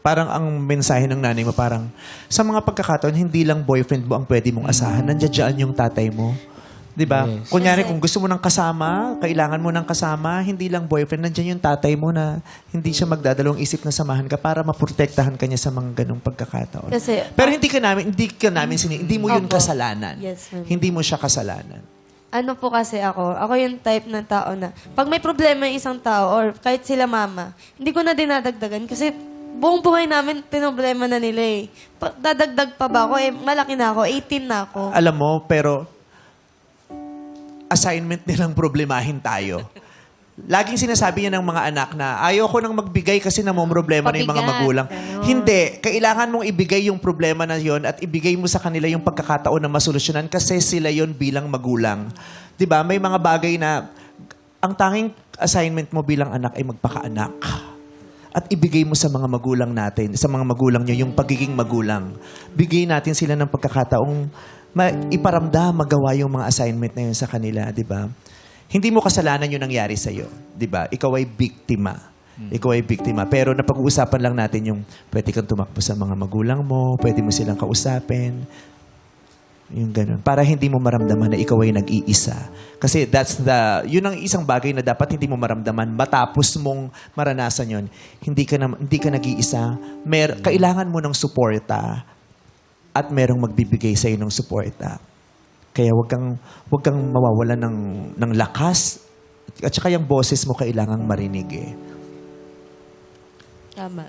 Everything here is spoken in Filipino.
parang ang mensahe ng nanay mo parang sa mga pagkakataon hindi lang boyfriend mo ang pwede mong asahan. Nandiyan dyan yung tatay mo. 'Di ba? Yes. Kunyari kung gusto mo ng kasama, kailangan mo ng kasama, hindi lang boyfriend, nandiyan yung tatay mo na hindi siya magdadalawang isip na samahan ka para maprotektahan ka niya sa mga ganong pagkakataon. Kasi, Pero hindi ka namin hindi ka namin sini, hindi mo yun Opo. kasalanan. Yes, ma'am. Hindi mo siya kasalanan. ano po kasi ako, ako yung type ng tao na, pag may problema yung isang tao, or kahit sila mama, hindi ko na dinadagdagan kasi buong buhay namin, pinoblema na nila eh. Pa- dadagdag pa ba ako? Eh, malaki na ako, 18 na ako. Alam mo, pero assignment nilang problemahin tayo. Laging sinasabi niya ng mga anak na ayoko nang magbigay kasi namomroblema na yung mga Pabigat, magulang. ganon. Hindi. Kailangan mong ibigay yung problema na yon at ibigay mo sa kanila yung pagkakataon na masolusyonan kasi sila yon bilang magulang. 'Di ba? May mga bagay na ang tanging assignment mo bilang anak ay magpakaanak. At ibigay mo sa mga magulang natin, sa mga magulang nyo, yung pagiging magulang. Bigay natin sila ng pagkakataong ma- iparamdam, magawa yung mga assignment na yun sa kanila, di ba? Hindi mo kasalanan yung nangyari sa'yo, di ba? Ikaw ay biktima. Ikaw ay biktima. Pero napag-uusapan lang natin yung pwede kang tumakbo sa mga magulang mo, pwede mo silang kausapin, yung ganun. Para hindi mo maramdaman na ikaw ay nag-iisa. Kasi that's the, yun ang isang bagay na dapat hindi mo maramdaman. Matapos mong maranasan yon hindi ka, na, hindi ka nag-iisa. Mer, kailangan mo ng suporta at merong magbibigay sa'yo ng suporta. Kaya wag kang, wag kang mawawalan ng, ng lakas. At saka yung boses mo kailangang marinig eh. Tama.